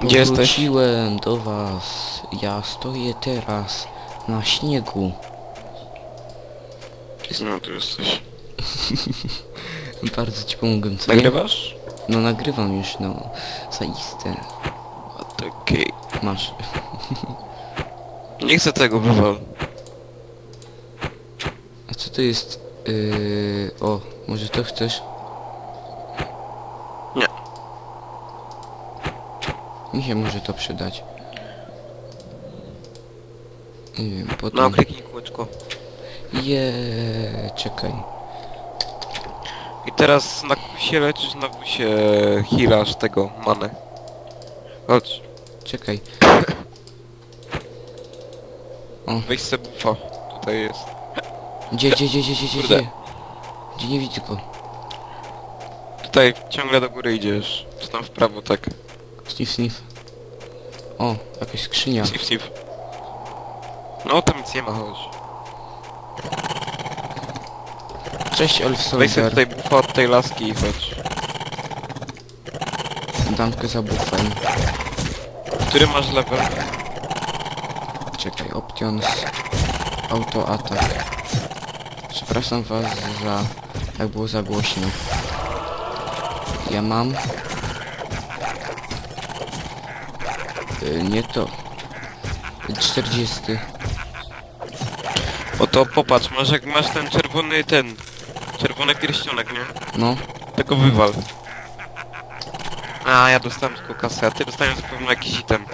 Gdzie jesteś? Wróciłem do was. Ja stoję teraz na śniegu. No tu jesteś. Bardzo ci pomogę, co nie? Nagrywasz? No nagrywam już, no. Zaiste. Okej. Masz. Nie chcę tego, wywal. A co to jest? Yy... O, może to chcesz? Mi się może to przydać. Nie wiem, potem... No, kliknij kółeczko. Je, czekaj. I teraz na kusie leczysz, na kusie healasz tego, manę. Chodź, Czekaj. weź se buffa. Tutaj jest. Gdzie, gdzie, gdzie, gdzie, gdzie, gdzie? Kurde. Gdzie, gdzie nie widzę go? Tutaj ciągle do góry idziesz. Czy tam w prawo, tak. Sniff, sniff. O, jakaś skrzynia. Sniff, sniff. No, tam nic nie ma, chodź. Cześć, Weź sobie Soldier. tutaj buffa od tej laski i chodź. Damkę za bufem. Który masz level? Czekaj, options. Auto atak. Przepraszam was za... jak było za głośno. Ja mam... nie to. 40. Oto popatrz, masz jak masz ten czerwony ten. Czerwony pierścionek, nie? No, Tego wywal. A, ja dostałem tylko kasę, a ty dostaniesz pewno jakiś item.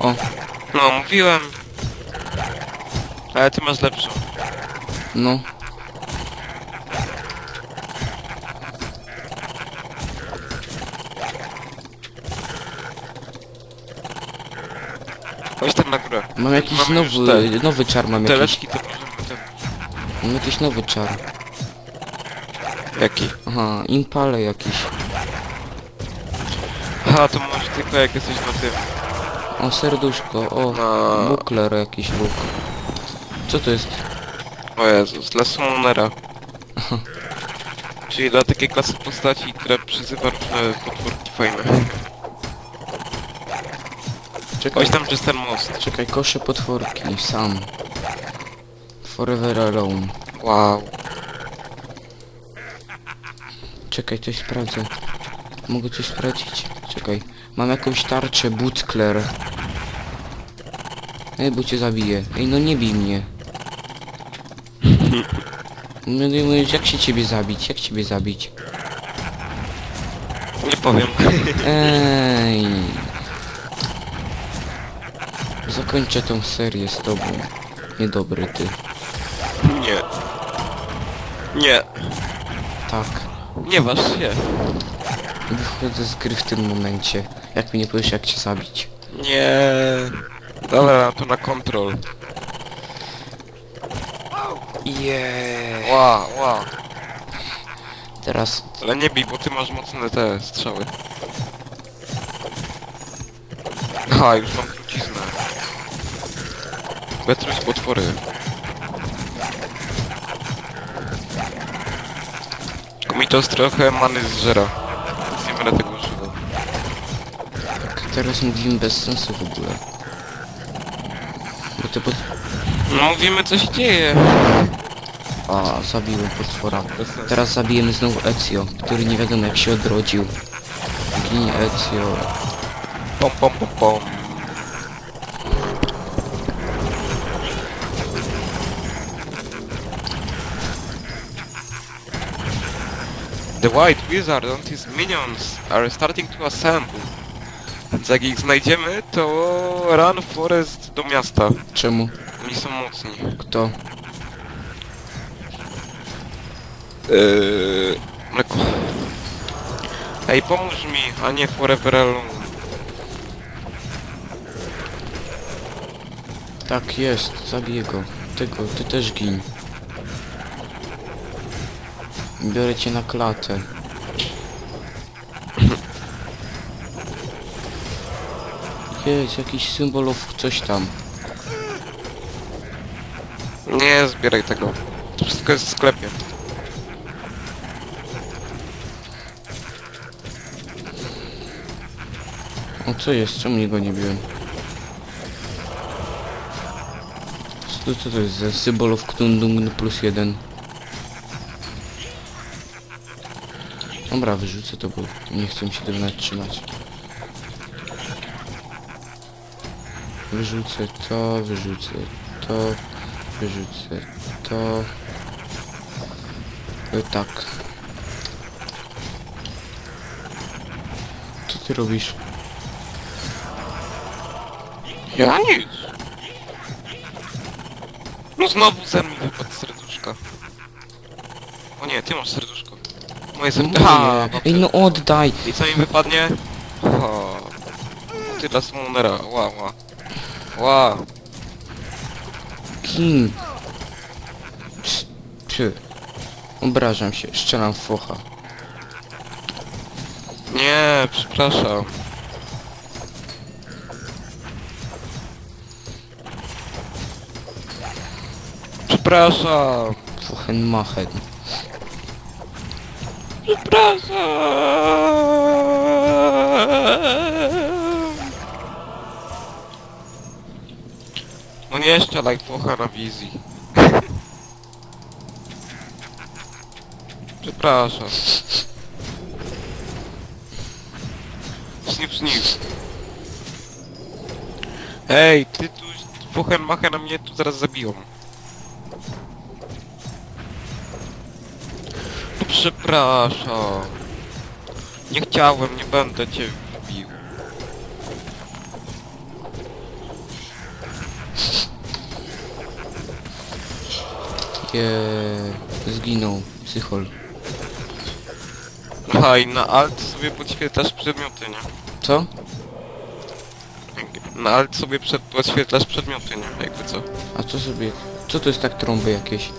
o, No, mówiłem. Ale ty masz lepszą. no. Na górę. Mam jakiś Mamy już nowy, te- nowy czar mam Te jakiś. leczki to możemy ten... Mam jakiś nowy czar. Jaki? Aha, impale jakiś. Aha, to może tylko jak jesteś na tym. O, serduszko, o, Na... bukler jakiś luk. Co to jest? O Jezus, dla summonera. Czyli dla takiej klasy postaci, która przyzywa różne potworki fajne. Czekaj, Chodź tam przez ten most. czekaj, kosze potworki, sam. Forever alone. Wow. Czekaj, coś sprawdzę. Mogę coś sprawdzić? Czekaj. Mam jakąś tarczę, Butkler. Ej, bo cię zabiję. Ej, no nie bij mnie. No nie mówisz, jak się ciebie zabić? Jak ciebie zabić? Nie powiem. Ej. Zakończę tą serię z tobą. Niedobry ty. Nie. Nie. Tak. Nie waż się. Wychodzę z gry w tym momencie. Jak mi nie powiesz jak cię zabić. Nie. Dobra, to na kontrol. Yeah. Ła, ła. Teraz Ale nie bij, bo ty masz mocne te strzały. Ha, już mam Betruć potwory. Tylko mi to trochę many zżera. Więc nie będę tego używał. tak, teraz mówimy bez sensu w ogóle. Bo. No mówimy co się dzieje. A, zabiłem potwora. Teraz zabijemy znowu Ezio, który nie wiadomo jak się odrodził. Gin Ezio. Pom pom pom pom. The White Wizard and his minions are starting to assemble. Więc jak ich znajdziemy, to run forest do miasta. Czemu? Oni są mocni. Kto? Eee, mleko. Ej, pomóż mi, a nie forever alone. Tak jest, zabiję go. Tego, ty też gin. Biorę cię na klatę. Jest jakiś symbol of coś tam. Nie zbieraj tego. To wszystko jest w sklepie. O co jest? Czemu nie go nie biłem? Co, co to jest symbol of Knundung plus jeden? Dobra, wyrzucę to, bo nie chcę mi się nawet trzymać. Wyrzucę to, wyrzucę to, wyrzucę to. E, tak. Co ty robisz? Ja nic. No znowu ze mnie wypadł serduszka. O nie, ty masz serduszko. Moje serduszko. Ha, Nie. Ej, no oddaj! I co mi wypadnie? O, ty dla Summonera. Ła, ła. Ła. Kim? Cs- Czy? Obrażam się, strzelam w focha. Nie, przepraszam. Przepraszam. Fochen Przepraszam. No nie strzelaj focha na wizji. Przepraszam. Snip, snip. Ej, ty tu fochem na mnie tu zaraz zabiją. Przepraszam. Nie chciałem, nie będę cię bił. Je... Zginął. Psychol. Słuchaj, na alt sobie podświetlasz przedmioty, nie? Co? Na alt sobie przed, podświetlasz przedmioty, nie? Jakby co. A co sobie... Co to jest tak trąby jakieś?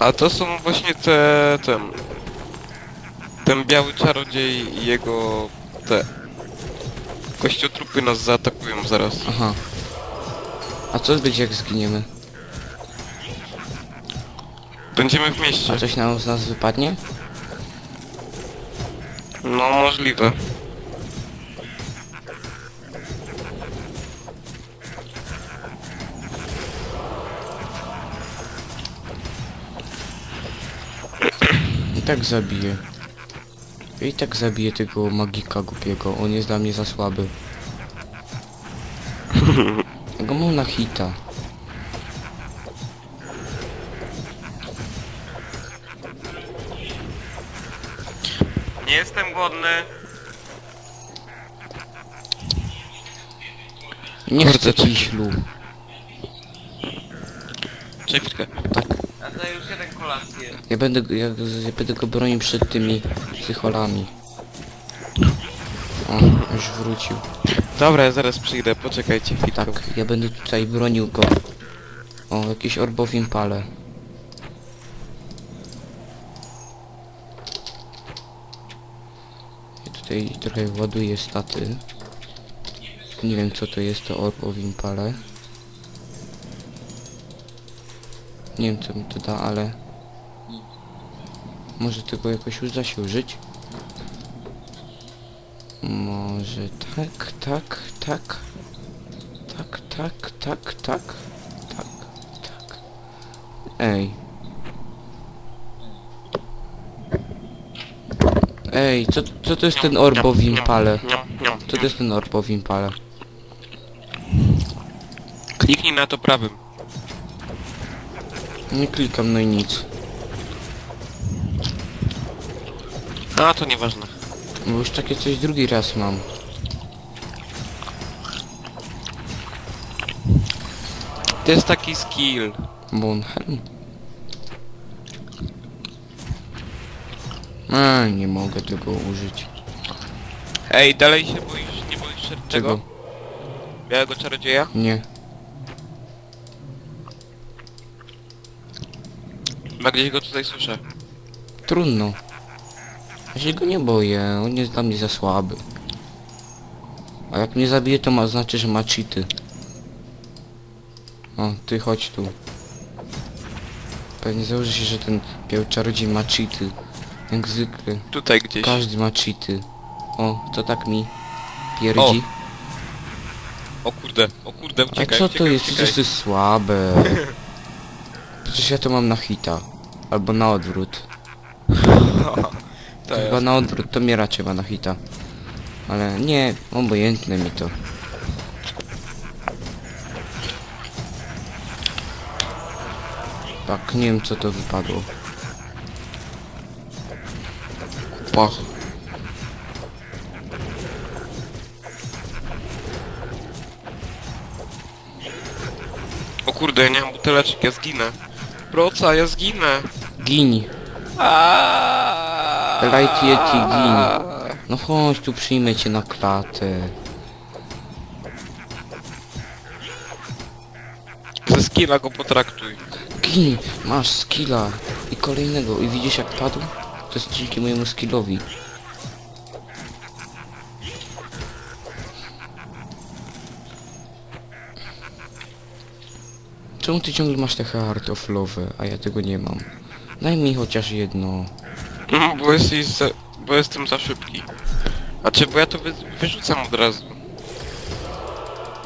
A to są właśnie te... ten... Ten biały czarodziej i jego... te... Kościotrupy nas zaatakują zaraz. Aha. A co będzie jak zginiemy? Będziemy w mieście. A coś nam z nas wypadnie? No, możliwe. Tak zabiję. Ja I tak zabiję tego magika głupiego. On jest dla mnie za słaby. Ja go mam na hita. Nie jestem głodny. Nie chcę kiślu. Cześć, chwilkę. Tak. Już jeden kolację. Ja będę, go- ja, ja będę go bronił przed tymi psycholami. O, już wrócił. Dobra, ja zaraz przyjdę, poczekajcie chwilkę. Tak, ja będę tutaj bronił go. O, jakiś orbowim pale. Ja tutaj trochę ładuję staty. Nie wiem co to jest to orbowim pale. Nie wiem co mi to da, ale... Może tego jakoś uda się użyć? Może tak, tak, tak. Tak, tak, tak, tak. Tak, tak. Ej. Ej, co, co to jest ten orbowim pale? Co to jest ten orbowim pale? Kliknij na to prawym. Nie klikam, no i nic. A, to nieważne. Bo już takie coś drugi raz mam. To jest taki skill. Bonhelm. A, nie mogę tego użyć. Ej, dalej się boisz, nie boisz się czego? Białego czarodzieja? Nie. Chyba gdzieś go tutaj słyszę. Trudno. Ja się go nie boję, on jest dla mnie za słaby. A jak mnie zabije to ma znaczy, że ma cheaty. O, ty chodź tu. Pewnie założy się, że ten biały czarodziej ma cheaty. Jak zwykle. Tutaj gdzieś. Każdy ma cheaty. O, to tak mi pierdzi. O kurde, o kurde, A uciekaj, co to uciekaj, jest? uciekaj. To jest słabe. Przecież ja to mam na hita. Albo na odwrót. To Chyba jest. na odwrót, to mnie raczej ma na hita. Ale nie, obojętne mi to. Tak, nie wiem co to wypadło. Pach. O kurde, ja nie mam buteleczek, ja zginę. Proca, ja zginę. Gin! Light Yeti, gin. No chodź tu przyjmę cię na klatę. Ze skilla go potraktuj. Gin! Masz skilla. I kolejnego. I widzisz jak padł? To jest dzięki mojemu skillowi. Czemu ty ciągle masz te heart of love, a ja tego nie mam? Daj mi chociaż jedno. Mm, Bo jesteś za... bo jestem za szybki. A czy bo ja to wy... wyrzucam od razu.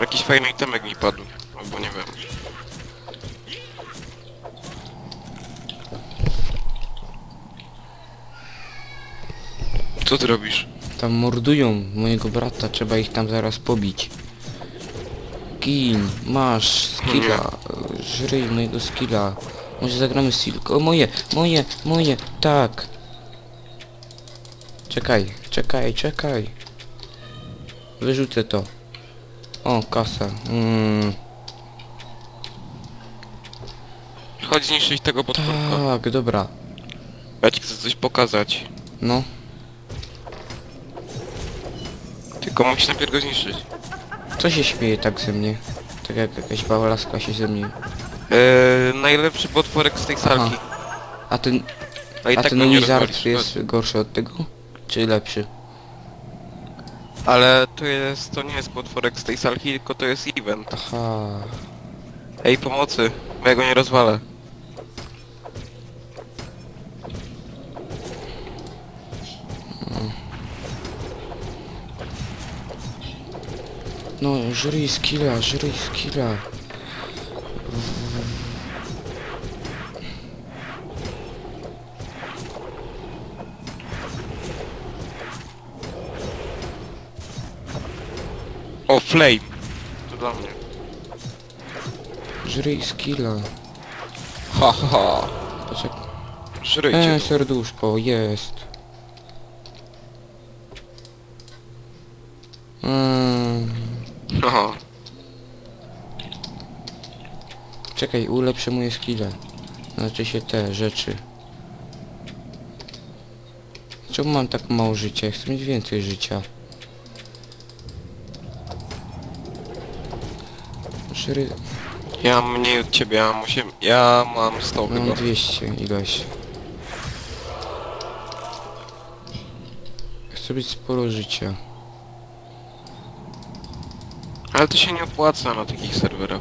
Jakiś fajny itemek mi padł. Albo nie wiem. Co ty robisz? Tam mordują mojego brata, trzeba ich tam zaraz pobić. Gin, masz skilla, żryj mojego skilla. Może zagramy silko. O moje, moje, moje, tak. Czekaj, czekaj, czekaj. Wyrzucę to. O, kasa. Mm, Chodź zniszczyć tego potworka. tak, dobra. Ja ci chcę coś pokazać. No, Tylko musisz najpierw go zniszczyć. co się śmieje tak ze mnie? Tak jak jakaś bałalaska się ze mnie. Eee, najlepszy potworek z tej salki. A ten, A i a tak ten nie Wizard rozwalisz. jest gorszy od tego? Czy lepszy? Ale to jest, to nie jest potworek z tej salki, tylko to jest event. Aha. Ej, pomocy, bo ja go nie rozwalę. No, żryj skilla, żryj skilla. Flame. To dla mnie. Żryj skilla. Ha, ha, ha. Poczekaj. Żryjcie E, to. serduszko, jest. Mm, Aha. czekaj, ulepszę moje skille. Znaczy się te rzeczy. Czemu mam tak mało życia? Ja Chcę mieć więcej życia. Żry... Ja mam mniej od ciebie, ja mam 8... Ja mam 100 Mam chyba. 200 ilość. Chcę mieć sporo życia. Ale to się nie opłaca na takich serwerach.